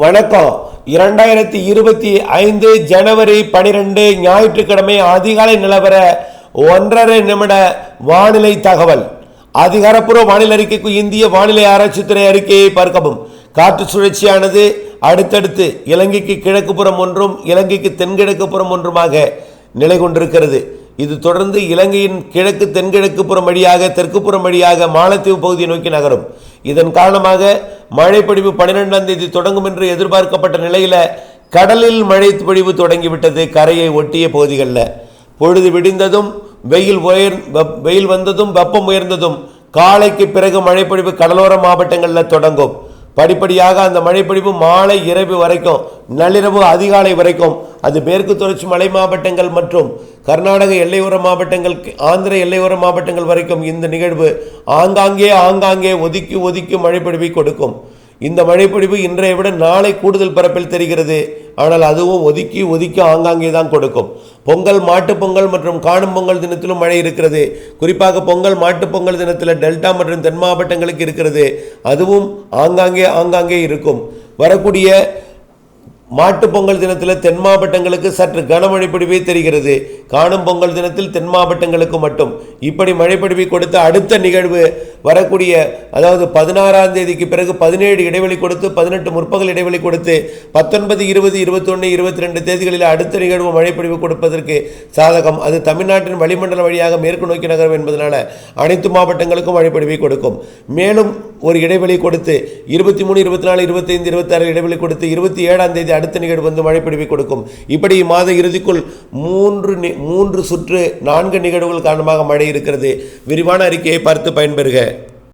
வணக்கம். இரண்டாயிரத்தி இருபத்தி ஐந்து ஜனவரி பனிரெண்டு ஞாயிற்றுக்கிழமை அதிகாலை நிலவர ஒன்றரை நிமிட வானிலை தகவல். அதிகாரப்பூர்வ வானிலை அறிக்கைக்கு இந்திய வானிலை ஆராய்ச்சித்துறை அறிக்கையை பார்க்கவும். காற்று சுழற்சியானது அடுத்தடுத்து இலங்கைக்கு கிழக்கு புறம் ஒன்றும் இலங்கைக்கு தென்கிழக்கு புறம் ஒன்றுமாக நிலை கொண்டிருக்கிறது. இது தொடர்ந்து இலங்கையின் கிழக்கு தென்கிழக்கு புறம் வழியாக தெற்கு புறம் வழியாக மாலத்தீவு பகுதியை நோக்கி நகரும். இதன் காரணமாக மழைப்பொழிவு பன்னிரெண்டாம் தேதி தொடங்கும் என்று எதிர்பார்க்கப்பட்ட நிலையில் கடலில் மழை பொழிவு தொடங்கிவிட்டது கரையை ஒட்டிய பகுதிகளில். பொழுது விடிந்ததும் வெயில் உயர் வெயில் வந்ததும் வெப்பம் உயர்ந்ததும் காலைக்கு பிறகு மழைப்பொழிவு கடலோர மாவட்டங்களில் தொடங்கும். படிப்படியாக அந்த மழைப்பொழிவு மாலை இரவு வரைக்கும் நள்ளிரவு அதிகாலை வரைக்கும். அது மேற்கு தொடர்ச்சி மலை மாவட்டங்கள் மற்றும் கர்நாடக எல்லையோர மாவட்டங்கள் ஆந்திர எல்லையோர மாவட்டங்கள் வரைக்கும் இந்த நிகழ்வு ஆங்காங்கே ஆங்காங்கே ஒதுக்கி ஒதுக்கி மழைப்பொழிவை கொடுக்கும். இந்த மழைப்பொழிவு இன்றைய விட நாளை கூடுதல் பரப்பில் தெரிகிறது. ஆனால் அதுவும் ஒதுக்கி ஒதுக்கி ஆங்காங்கே தான் கொடுக்கும். பொங்கல் மாட்டுப்பொங்கல் மற்றும் காணும் பொங்கல் தினத்திலும் மழை இருக்கிறது. குறிப்பாக பொங்கல் மாட்டுப்பொங்கல் தினத்தில் டெல்டா மற்றும் தென் மாவட்டங்களுக்கு இருக்கிறது. அதுவும் ஆங்காங்கே ஆங்காங்கே இருக்கும். வரக்கூடிய மாட்டுப் பொங்கல் தினத்தில் தென் மாவட்டங்களுக்கு சற்று கனமழை பொழிவே தெரிகிறது. காணும் பொங்கல் தினத்தில் தென் மாவட்டங்களுக்கு மட்டும். இப்படி மழைப்பொழிவை கொடுத்த அடுத்த நிகழ்வு வரக்கூடிய அதாவது பதினாறாம் தேதிக்கு பிறகு பதினேழு இடைவெளி கொடுத்து பதினெட்டு முற்பகல் இடைவெளி கொடுத்து பத்தொன்பது இருபது இருபத்தொன்று இருபத்தி ரெண்டு தேதிகளில் அடுத்த நிகழ்வு மழைப்பொழிவு கொடுப்பதற்கு சாதகம். அது தமிழ்நாட்டின் வளிமண்டல வழியாக மேற்கு நோக்கி நகரும் என்பதனால அனைத்து மாவட்டங்களுக்கும் மழைப்பொழிவை கொடுக்கும். மேலும் ஒரு இடைவெளி கொடுத்து இருபத்தி மூணு இருபத்தி நாலு இருபத்தைந்து இருபத்தாறு இடைவெளி கொடுத்து இருபத்தி ஏழாம் தேதி அடுத்த நிகழ்வு வந்து மழைப்பொழிவை கொடுக்கும். இப்படி மாத இறுதிக்குள் மூன்று நி- மூன்று சுற்று நான்கு நிகழ்வுகள் காரணமாக மழை இருக்கிறது. விரிவான அறிக்கையை பார்த்து பயன்பெறுக.